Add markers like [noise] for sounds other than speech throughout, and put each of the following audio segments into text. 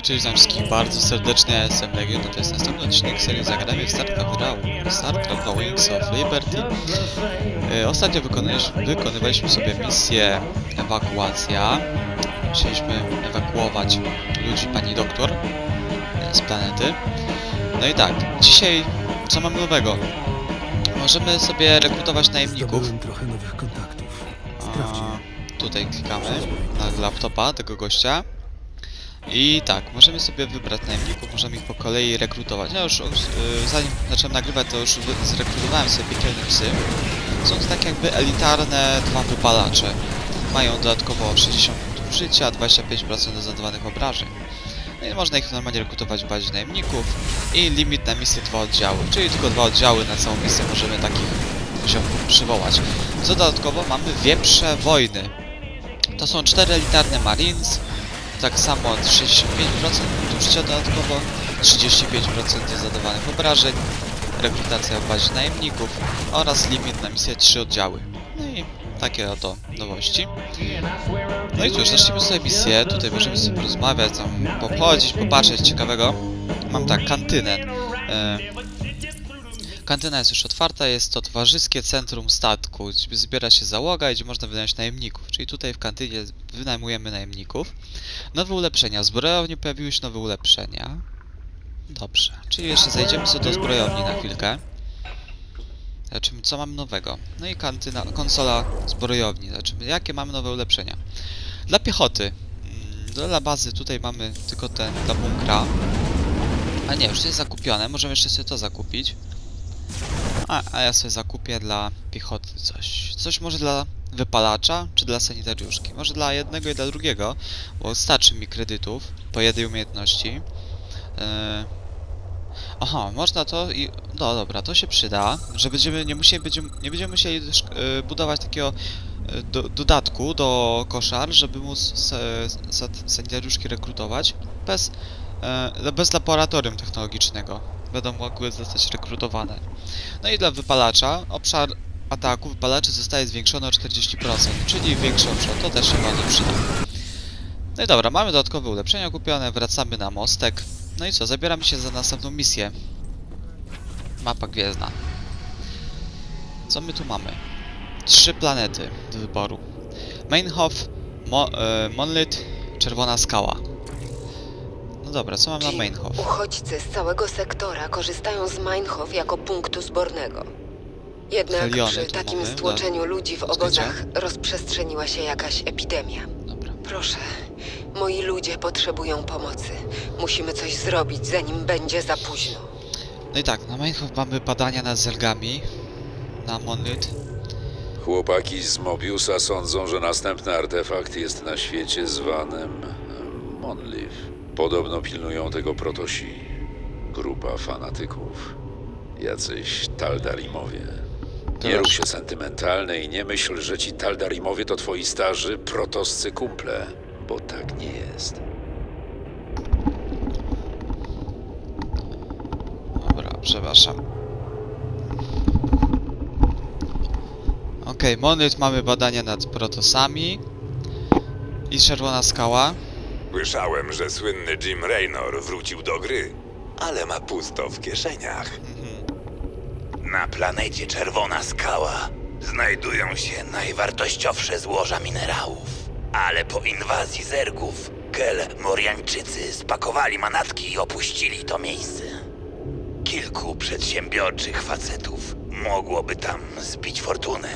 Hej, cześć witam wszystkich bardzo serdecznie, ja jestem Legion, to jest następny odcinek serii Zagramy w StarCraft Raw, StarCraft The Wings of Liberty. E, ostatnio wykonywaliśmy sobie misję ewakuacja. Musieliśmy ewakuować ludzi pani doktor z planety. No i tak, dzisiaj co mamy nowego? Możemy sobie rekrutować najemników. Trochę nowych kontaktów. Sprawdź tutaj klikamy na laptopa tego gościa. I tak, możemy sobie wybrać najemników, możemy ich po kolei rekrutować. Ja już, yy, zanim zacząłem nagrywać, to już zrekrutowałem sobie piekielne psy. Są to tak jakby elitarne dwa wypalacze. Mają dodatkowo 60 punktów życia, 25% do zadawanych obrażeń. No i można ich normalnie rekrutować w bazie najemników. I limit na misję dwa oddziały, czyli tylko dwa oddziały na całą misję możemy takich ziomków przywołać. Co dodatkowo mamy wieprze wojny. To są cztery elitarne Marines, tak samo 65% punktów życia dodatkowo, 35% do zadawanych obrażeń, rekrutacja w bazie najemników oraz limit na misję 3 oddziały. No i takie oto nowości. No i cóż, zacznijmy sobie misję, tutaj możemy sobie porozmawiać, tam pochodzić, popatrzeć ciekawego. Mam tak, kantynę. E, Kantyna jest już otwarta, jest to towarzyskie centrum statku, zbiera się załoga gdzie można wynająć najemników. Czyli tutaj w kantynie wynajmujemy najemników. Nowe ulepszenia. W zbrojowni pojawiły się nowe ulepszenia. Dobrze. Czyli jeszcze zajdziemy sobie do zbrojowni na chwilkę. Zobaczymy, co mamy nowego. No i kantyna, konsola zbrojowni. Zobaczymy, jakie mamy nowe ulepszenia. Dla piechoty. Mm, Dla bazy tutaj mamy tylko ten dla bunkra. A nie, już jest zakupione. Możemy jeszcze sobie to zakupić. A, a ja sobie zakupię dla piechoty coś. Coś może dla wypalacza, czy dla sanitariuszki. Może dla jednego i dla drugiego, bo starczy mi kredytów po jednej umiejętności. Yy... Aha, można to i... No dobra, to się przyda, że będziemy, nie, musieli, będziemy, nie będziemy musieli yy, budować takiego yy, do, dodatku do koszar, żeby móc sanitariuszki rekrutować bez, bez laboratorium technologicznego. Będą mogły zostać rekrutowane. No i dla wypalacza obszar ataku wypalaczy zostaje zwiększony o 40%, czyli większy obszar, to też się bardzo przyda. No i dobra, mamy dodatkowe ulepszenia kupione, wracamy na mostek. No i co, zabieramy się za następną misję. Mapa gwiezdna. Co my tu mamy? Trzy planety do wyboru. Mainhof, Mo e, Monlit, Czerwona Skała. No dobra, co mam na Mainhof? Uchodźcy z całego sektora korzystają z Meinhof jako punktu zbornego. Jednak Heliony przy tu takim mamy, stłoczeniu ludzi w obozach rozprzestrzeniła się jakaś epidemia. Dobra. Proszę, moi ludzie potrzebują pomocy. Musimy coś zrobić, zanim będzie za późno. No i tak, na Mainhof mamy badania nad zergami. Na Monlit. Chłopaki z Mobiusa sądzą, że następny artefakt jest na świecie zwanym. Podobno pilnują tego protosi. Grupa fanatyków. Jacyś Taldarimowie. Nie rób się sentymentalny i nie myśl, że ci Taldarimowie to twoi starzy, protoscy kumple, bo tak nie jest. Dobra, przepraszam. Okej, Monlit mamy badania nad protosami. I czerwona skała. Słyszałem, że słynny Jim Raynor wrócił do gry, ale ma pusto w kieszeniach. Na planecie Czerwona Skała znajdują się najwartościowsze złoża minerałów. Ale po inwazji zergów, Kel Moriańczycy spakowali manatki i opuścili to miejsce. Kilku przedsiębiorczych facetów mogłoby tam zbić fortunę.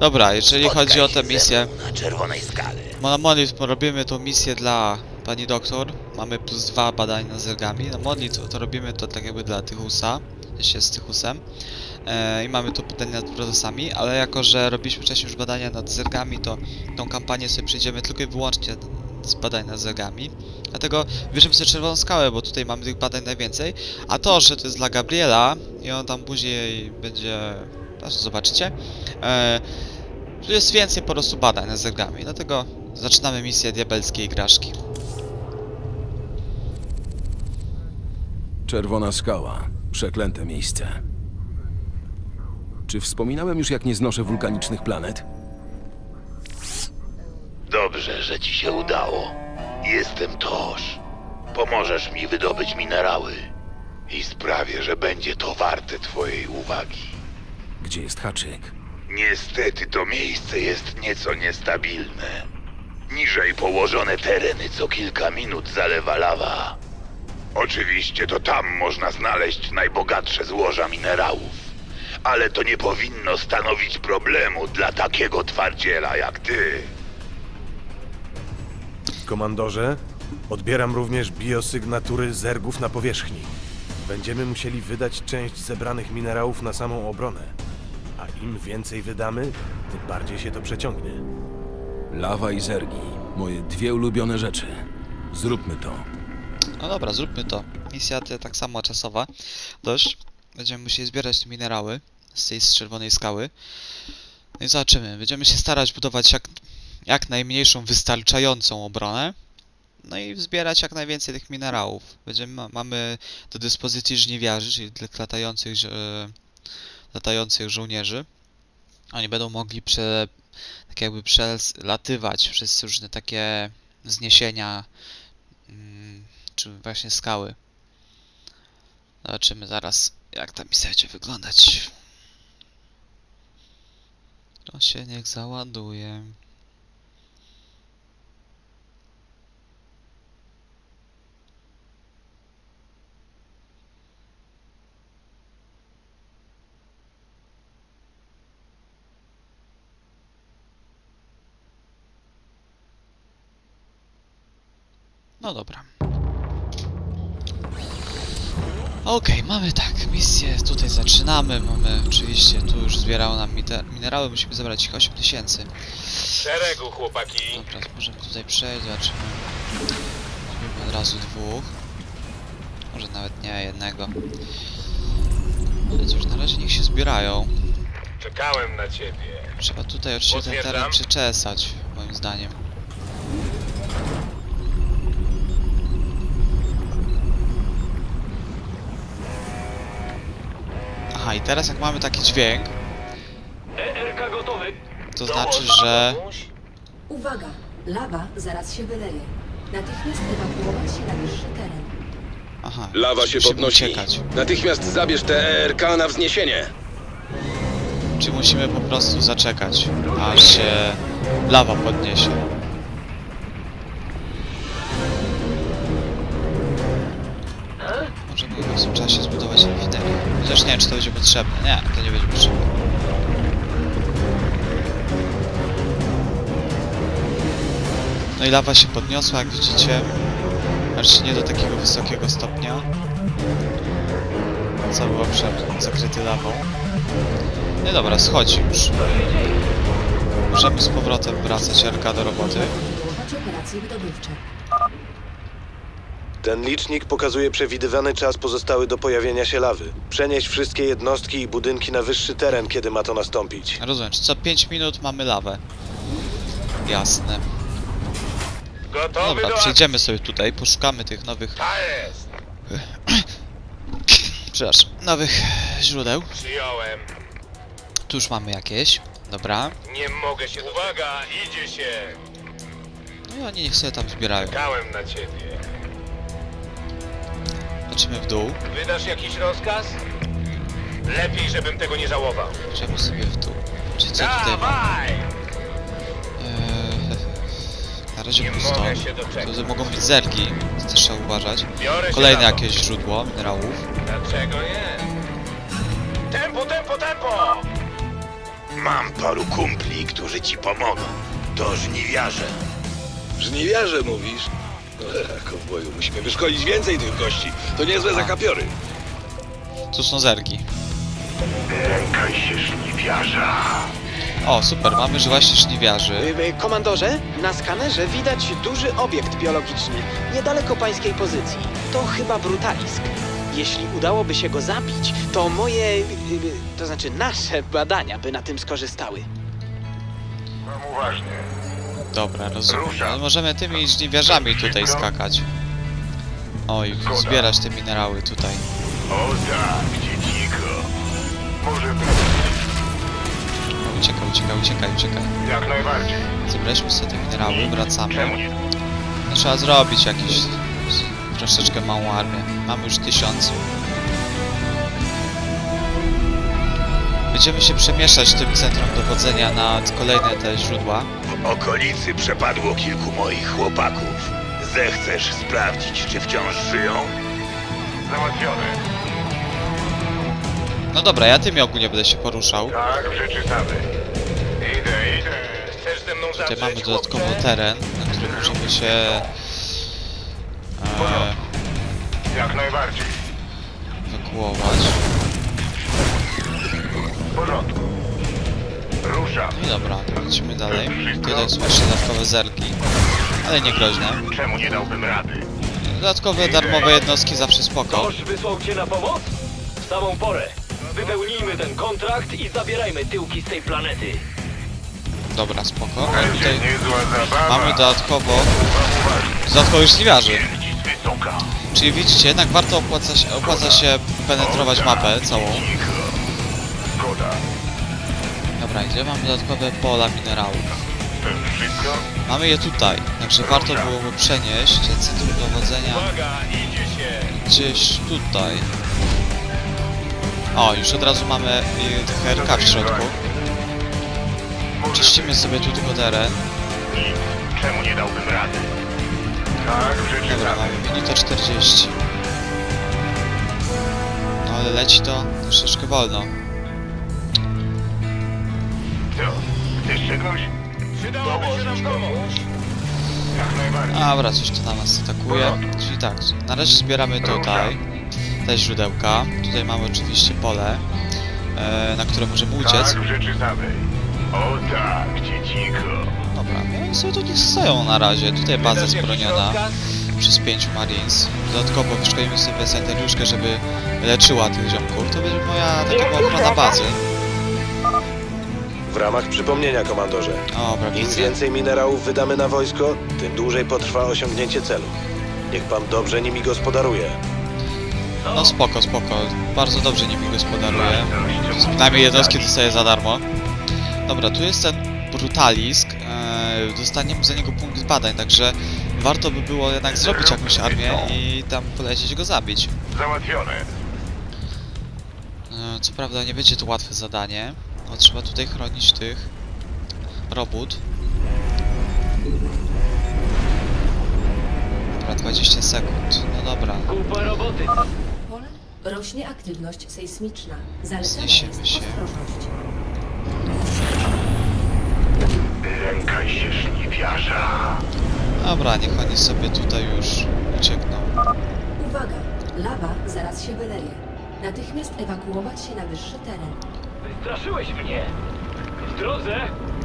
Dobra, jeżeli chodzi o tę Spotkaj misję, Na Czerwonej Skale. na Monlit robimy tą misję dla pani doktor. Mamy plus dwa badania nad zergami. Na Monlit to robimy to tak jakby dla Tychusa. się z Tychusem. E, I mamy tu badania nad protosami, ale jako, że robiliśmy wcześniej już badania nad zergami, to tą kampanię sobie przejdziemy tylko i wyłącznie z badań nad zergami. Dlatego bierzemy sobie czerwoną skałę, bo tutaj mamy tych badań najwięcej. A to, że to jest dla Gabriela i on tam później będzie... Znaczy zobaczycie. E, tu jest więcej po prostu badań nad zergami, dlatego zaczynamy misję diabelskiej igraszki. Czerwona skała. Przeklęte miejsce. Czy wspominałem już, jak nie znoszę wulkanicznych planet? Dobrze, że ci się udało. Jestem Toż. pomożesz mi wydobyć minerały. I sprawię, że będzie to warte twojej uwagi. Gdzie jest haczyk? Niestety to miejsce jest nieco niestabilne. Niżej położone tereny co kilka minut zalewa lawa. Oczywiście to tam można znaleźć najbogatsze złoża minerałów. Ale to nie powinno stanowić problemu dla takiego twardziela jak ty. Komandorze, odbieram również biosygnatury zergów na powierzchni. Będziemy musieli wydać część zebranych minerałów na samą obronę. A im więcej wydamy, tym bardziej się to przeciągnie. Lawa i zergi. Moje dwie ulubione rzeczy. Zróbmy to. No dobra, zróbmy to. Misja tak samo czasowa. Dość. Będziemy musieli zbierać te minerały z tej z czerwonej skały. No i zobaczymy. Będziemy się starać budować jak, jak najmniejszą, wystarczającą obronę. No i zbierać jak najwięcej tych minerałów. Będziemy, ma, mamy do dyspozycji żniwiarzy, czyli latających, e, latających żołnierzy. Oni będą mogli prze, tak jakby przelatywać przez różne takie wzniesienia mm, czy właśnie skały. Zobaczymy zaraz, jak ta misja będzie wyglądać. To się niech załaduje. No dobra. Okej, mamy tak, misję tutaj zaczynamy, mamy oczywiście, tu już zbierało nam minerały, musimy zebrać ich 8000. Szeregu, chłopaki. Dobra, możemy tutaj przejść, zobaczymy. Weźmiemy od razu dwóch. Może nawet nie, jednego. Ale cóż, na razie niech się zbierają. Czekałem na ciebie. Trzeba tutaj oczywiście ten teren przeczesać, moim zdaniem. I teraz jak mamy taki dźwięk, ERK gotowy. to znaczy, że... Uwaga! Lawa zaraz się wyleje. Natychmiast ewakuować się na wyższy teren. Aha, Lawa się musimy podnosi. uciekać. Natychmiast zabierz te ERK na wzniesienie. Czy musimy po prostu zaczekać, aż się lawa podniesie? Chociaż nie wiem, czy to będzie potrzebne. Nie, to nie będzie potrzebne. No i lawa się podniosła, jak widzicie. Znaczy nie do takiego wysokiego stopnia. Cały obszar zakryty lawą. No dobra, schodzi już. Możemy z powrotem wracać RK do roboty. Kontynuować operacje wydobywcze. Ten licznik pokazuje przewidywany czas pozostały do pojawienia się lawy. Przenieść wszystkie jednostki i budynki na wyższy teren, kiedy ma to nastąpić. Rozumiem, co 5 minut mamy lawę. Jasne. Gotowy Dobra, do przejdziemy sobie tutaj, poszukamy tych nowych, Ta jest. [clears throat] przepraszam, nowych źródeł. Przyjąłem. Tu już mamy jakieś. Dobra. Nie mogę się... Uwaga, idzie się. No i oni niech sobie tam zbierają. Czekałem na ciebie. Patrzymy w dół. Wydasz jakiś rozkaz? Lepiej, żebym tego nie żałował. Idziemy sobie w dół. Czy co tutaj mamy? Dawaj! Eee, na razie Nie pusto. mogę się doczekać. Tu mogą być zergi, więc też trzeba uważać. Biorę się Kolejne to. jakieś źródło minerałów. Dlaczego nie? Tempo, tempo, tempo! Mam paru kumpli, którzy ci pomogą. To żniwiarze. Żniwiarze mówisz? Kowboju, musimy wyszkolić więcej tych gości. To niezłe zakapiory. Tu są zergi. Lękaj się żniwiarza. O, super, mamy że właśnie żniwiarzy. Y, Komandorze, na skanerze widać duży obiekt biologiczny, niedaleko pańskiej pozycji. To chyba brutalisk. Jeśli udałoby się go zabić, to moje, y, y, to znaczy nasze badania by na tym skorzystały. Mam uważnie. Dobra, rozumiem. No, możemy tymi żniwiarzami tutaj skakać. Oj, zbierać te minerały tutaj. O tak, dzieciko. Może Uciekaj, uciekaj, uciekaj, uciekaj. Jak najbardziej. Zebraliśmy sobie te minerały, wracamy. No, trzeba zrobić jakiś... troszeczkę małą armię. Mamy już tysiąc. Będziemy się przemieszczać tym centrum dowodzenia na kolejne te źródła. W okolicy przepadło kilku moich chłopaków. Zechcesz sprawdzić, czy wciąż żyją? Załatwione. No dobra, ja tymi ogólnie będę się poruszał. Tak, przeczytamy. Idę, idę. Chcesz ze mną Tutaj mamy dodatkowo teren, na którym możemy się e, Jak najbardziej. ewakuować. W porządku. No i dobra, lecimy dalej. Tutaj są jeszcze dodatkowe zerki, ale nie groźne. Czemu nie dałbym rady? Dodatkowe darmowe jednostki zawsze spoko. wysłał cię na pomoc? W samą porę. Wypełnijmy ten kontrakt i zabierajmy tyłki z tej planety. Dobra, spoko. A tutaj Niezła zabawa. mamy dodatkowo dodatkowych żniwiarzy. Wysoka. Czyli widzicie, jednak warto opłaca się, opłaca się penetrować mapę całą. Dobra, gdzie mamy dodatkowe pola minerałów? Mamy je tutaj, także warto byłoby przenieść centrum dowodzenia gdzieś tutaj. O, już od razu mamy y, HRK w środku. Czyścimy sobie tu tylko teren. Czemu nie dałbym rady? Tak, Dobra, mamy minutę 40. No ale leci to troszeczkę wolno. Czegoś? Przydałoby się nam pomóc. Jak najbardziej. Dobra, coś tu na nas atakuje. Czyli tak, na razie zbieramy tutaj te źródełka. Tutaj mamy oczywiście pole, e, na które możemy uciec. Tak, w rzeczy samej. O tak. Dobra, no i sobie tu niech stoją na razie. Tutaj baza zbroniona przez pięciu Marines. Dodatkowo wyszkolimy sobie sanitariuszkę, żeby leczyła tych ziomków. To będzie moja taka ochrona bazy. W ramach przypomnienia, komandorze. Dobra, Im widzę. więcej minerałów wydamy na wojsko, tym dłużej potrwa osiągnięcie celu. Niech pan dobrze nimi gospodaruje. No spoko, spoko. Bardzo dobrze nimi gospodaruje. Przynajmniej jednostki dostaje za darmo. Dobra, tu jest ten brutalisk. Eee, dostaniemy za niego punkt badań, także warto by było jednak zrobić jakąś armię i tam polecieć go zabić. Załatwione. E, Co prawda nie będzie to łatwe zadanie, bo trzeba tutaj chronić tych robót. Dobra, 20 sekund. No dobra. Kupa roboty. Pole rośnie aktywność sejsmiczna. Zalecana Zniesiemy się. ostrożność. Lękaj się szniwiarza. Dobra, niech oni sobie tutaj już uciekną. Uwaga! Lawa zaraz się wyleje. Natychmiast ewakuować się na wyższy teren. Wystraszyłeś mnie. W drodze.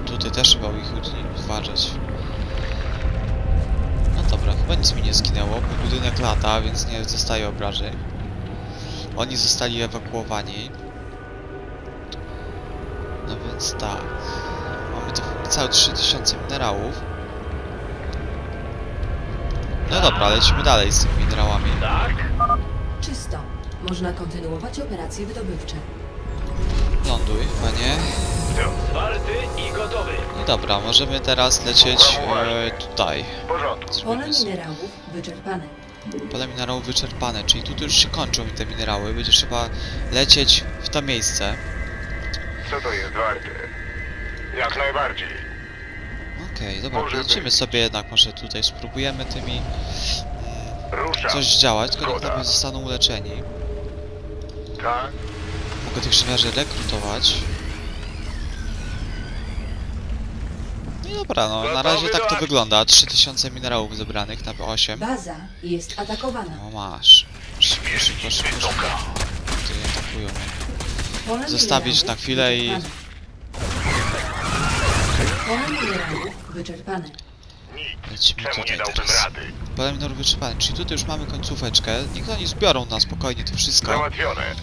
Tutaj też trzeba ich uważać. No dobra, chyba nic mi nie zginęło, bo budynek lata, więc nie zostaje obrażeń. Oni zostali ewakuowani. No więc tak. Mamy tu całe 3000 minerałów. No dobra, lecimy dalej z tymi minerałami. Tak? Czysto. Można kontynuować operacje wydobywcze. Ląduj, panie. Zwarty i gotowy. No dobra, możemy teraz lecieć e, tutaj. W porządku. Pole minerałów wyczerpane. Pole minerałów wyczerpane, czyli tu już się kończą te minerały. Będzie trzeba lecieć w to miejsce. Co to jest warte? Jak najbardziej. Okej, dobra, Może lecimy być. sobie jednak, może tutaj spróbujemy tymi Ruszam. coś działać, tylko niech Zgoda. nawet zostaną uleczeni. Tak? Mogę tych żniwiarzy rekrutować. No i dobra, no na razie tak to wygląda. 3000 minerałów zebranych na 8. Baza jest atakowana. O masz. Szybko, szybko, szybko, szybko. Tutaj atakują mnie. Pole Zostawić na chwilę i-. Pole minerałów wyczerpane. Lecimy tutaj teraz. Pole minerałów wyczerpane, czyli tutaj już mamy końcóweczkę. Niech oni zbiorą na spokojnie to wszystko. Załatwione.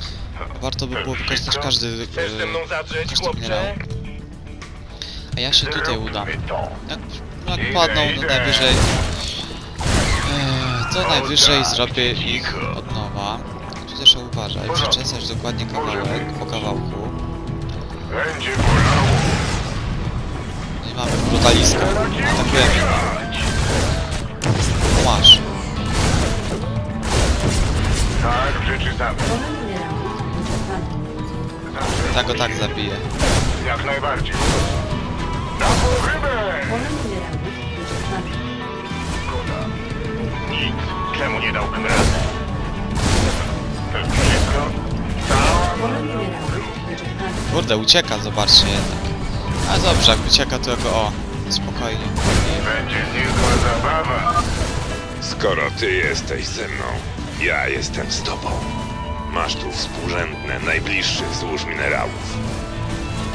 Warto by było wykorzystać każdy, e, każdy minerał. A ja się tutaj udam. Jak, jak padną, no najwyżej... Eee, to najwyżej zrobię ich od nowa. Tu też uważaj, przeczesać dokładnie kawałek po kawałku. Bolało. No i mamy brutaliskę. Atakujemy. Masz. tak go tak zabiję. Jak najbardziej. Na pochybę! Wyczerpane. Nic. Czemu nie dałbym rady? To wszystko? Cała. Kurde, ucieka, zobaczcie jednak. A dobrze, jak ucieka to go... O, spokojnie. będzie niezła zabawa. Skoro ty jesteś ze mną, ja jestem z tobą. Masz tu współrzędne, najbliższych złóż minerałów.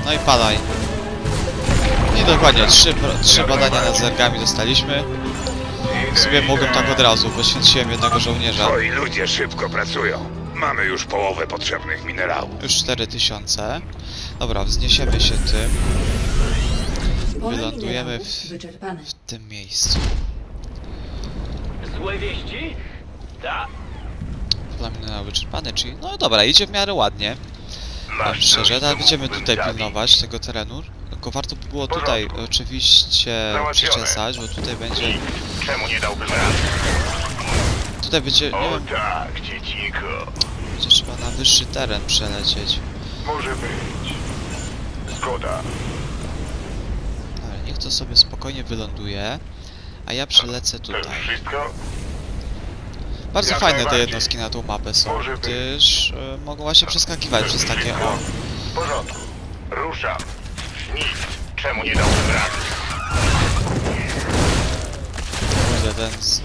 No i padaj. I dokładnie, trzy, trzy badania nad zergami dostaliśmy. W sumie mogłem tak od razu, poświęciłem jednego żołnierza. Twoi ludzie szybko pracują. Mamy już połowę potrzebnych minerałów. Już 4000. Dobra, wzniesiemy się tym. Wylądujemy w, w tym miejscu. Złe wieści? Tak. Plamiona wyczerpany, czyli no dobra, idzie w miarę ładnie. Powiem szczerze, teraz będziemy tutaj pilnować tego terenu. Tylko warto by było tutaj oczywiście przeczesać, bo tutaj będzie... Czemu nie dałbym? Tutaj będzie, nie wiem, tak, dziecinko. będzie trzeba na wyższy teren przelecieć. Może być. Zgoda. Ale niech to sobie spokojnie wyląduje, a ja przelecę tutaj. wszystko? Bardzo Jak fajne te jednostki na tą mapę są, Może być. gdyż e, mogą właśnie przeskakiwać przez takie o... W porządku. Ruszam. Nic. Czemu nie dałbym rady? Kurde, ten z, e,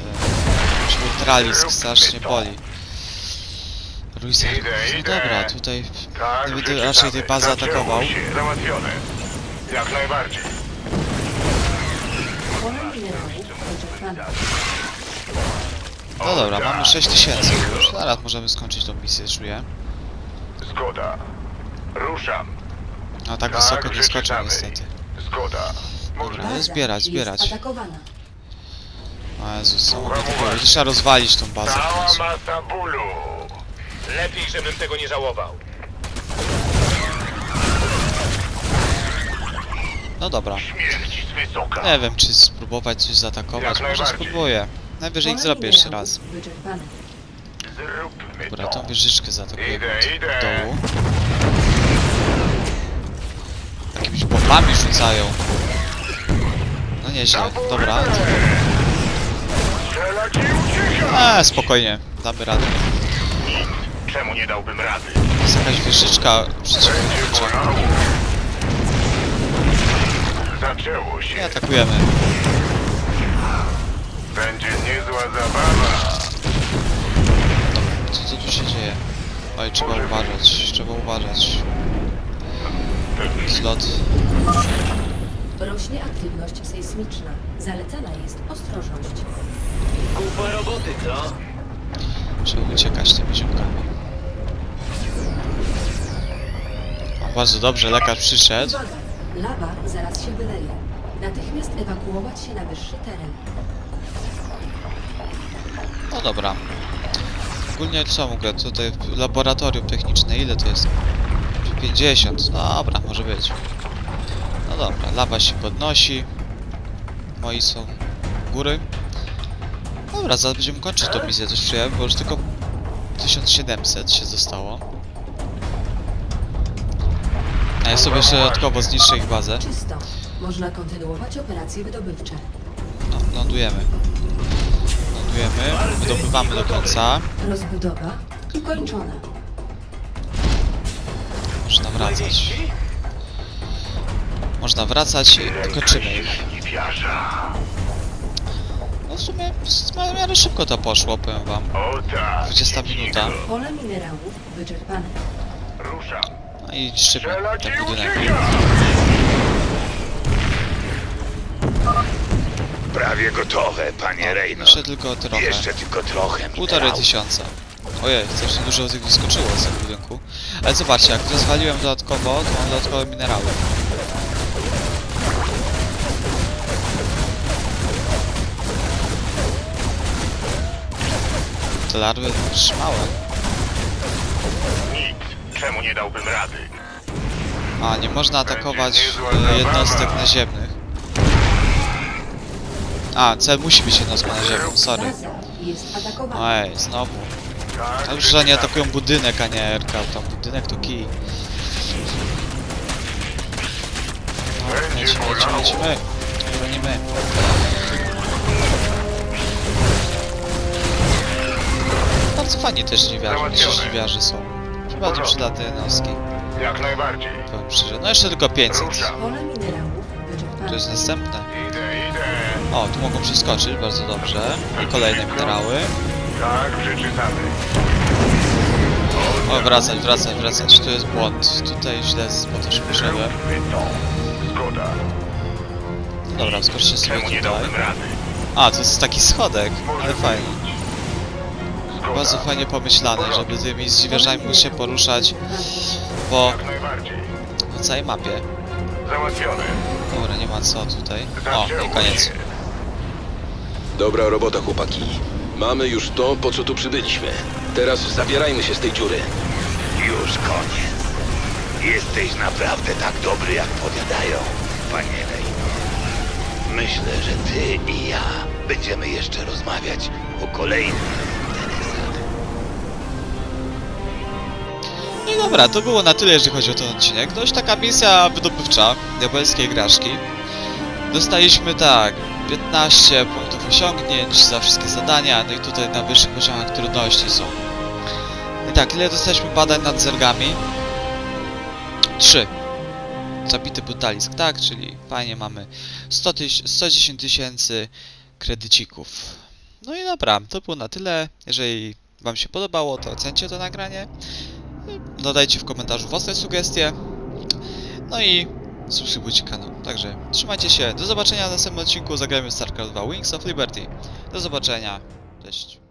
ultralisk strasznie boli. Idę, no idę. dobra, tutaj Tak, przeczytamy. raczej tej bazy Zaczęło atakował. się. Załatwione. Jak najbardziej. Minerałów wyczerpane. No dobra, tak, mamy 6000 już, zaraz możemy skończyć tą misję, czuję. Zgoda. Ruszam. No tak Tak, wysoko nie skoczę niestety. Zgoda. Dobra, zbierać, zbierać. Atakowana. O Jezus, co mogę takiego? Będzie trzeba rozwalić tą bazę w Cała końcu. masa bólu. Lepiej, żebym tego nie żałował. No dobra. Śmierć z wysoka. Nie wiem, czy spróbować coś zaatakować. Jak Może najbardziej. spróbuję. Najwyżej ich zrobię jeszcze raz. Dobra, tą wieżyczkę zaatakujemy Idę, od dołu. Jakimiś bombami rzucają. No nieźle, dobra. Eee, spokojnie, damy radę. Czemu nie dałbym rady? Jest jakaś wieżyczka przeciwlotnicza. Zaczęło się. I atakujemy. Będzie niezła zabawa. Co, co tu się dzieje? Oj, trzeba uważać, trzeba uważać. Zlot. Rośnie aktywność sejsmiczna. Zalecana jest ostrożność. Kupa roboty, co? Trzeba uciekać tymi ziomkami. O, bardzo dobrze, lekarz przyszedł. Uwaga! Lawa zaraz się wyleje. Natychmiast ewakuować się na wyższy teren. No dobra. Ogólnie co mogę tutaj w laboratorium techniczne, ile to jest? 50, dobra, może być. No dobra, lawa się podnosi. Moi są góry. Dobra, zaraz będziemy kończyć tą misję, coś czuję, bo już tylko 1700 się zostało. A ja sobie jeszcze dodatkowo zniszczę ich bazę. Czysto. Można kontynuować operacje wydobywcze. No, lądujemy. Lądujemy, wydobywamy do końca. Rozbudowa ukończona. Można wracać. Można wracać i kończymy ich. No w sumie w miarę szybko to poszło, powiem wam. O tak. 20 minuta. Pole minerałów wyczerpane. No i Strzelać ten budynek. Prawie gotowe, panie Reynolds. Jeszcze tylko trochę. Jeszcze tylko trochę Półtorej tysiąca. Ojej, strasznie dużo tych wyskoczyło z tego budynku. Ale zobaczcie, jak rozwaliłem dodatkowo, to mam dodatkowe minerały. Te larwy trzymałe. Nic. Czemu nie dałbym rady? A, nie można atakować e, jednostek naziemnych. A, cel musi być jednostką naziemną, sorry. Baza jest atakowana. Ojej, znowu. Tak, Dobrze, że nie atakują budynek, a nie RK. Tam budynek to kij. lecimy, lecimy, lecimy. Bronimy. Bardzo fajnie też żniwiarze, żniwiarze są. Bardzo przydatne jednostki. Jak najbardziej. Powiem szczerze. No jeszcze tylko 500. Pole minerałów wyczerpane. To jest następne. O, tu mogą przeskoczyć, bardzo dobrze. I kolejne minerały. Tak, przeczytamy. O, wracać, wracać, wracać. Tu jest błąd. Tutaj źle z też poszedłem. Zgoda. No dobra, skoczcie sobie tutaj. A, to jest taki schodek, ale fajnie. Bardzo fajnie pomyślane, żeby tymi zwierzami móc się poruszać po, po całej mapie. Dobra, nie ma co tutaj. O, i koniec. Dobra robota, chłopaki. Mamy już to, po co tu przybyliśmy. Teraz zabierajmy się z tej dziury. Już koniec. Jesteś naprawdę tak dobry, jak powiadają, panie Reynor. Myślę, że ty i ja będziemy jeszcze rozmawiać o kolejnych interesach. No i dobra, to było na tyle, jeżeli chodzi o ten odcinek. Dość taka misja wydobywcza diabelskiej graszki. Dostaliśmy tak, 15 punktów osiągnięć za wszystkie zadania, no i tutaj na wyższych poziomach trudności są. I tak, ile dostaliśmy badań nad zergami? 3. Zabity brutalisk, tak, czyli fajnie mamy 100 tyś 110 tysięcy kredycików. No i dobra, to było na tyle. Jeżeli Wam się podobało, to ocencie to nagranie. Dodajcie w komentarzu własne sugestie. No i subskrybujcie kanał. Także trzymajcie się. Do zobaczenia w następnym odcinku. Zagrajmy StarCraft 2 Wings of Liberty. Do zobaczenia. Cześć.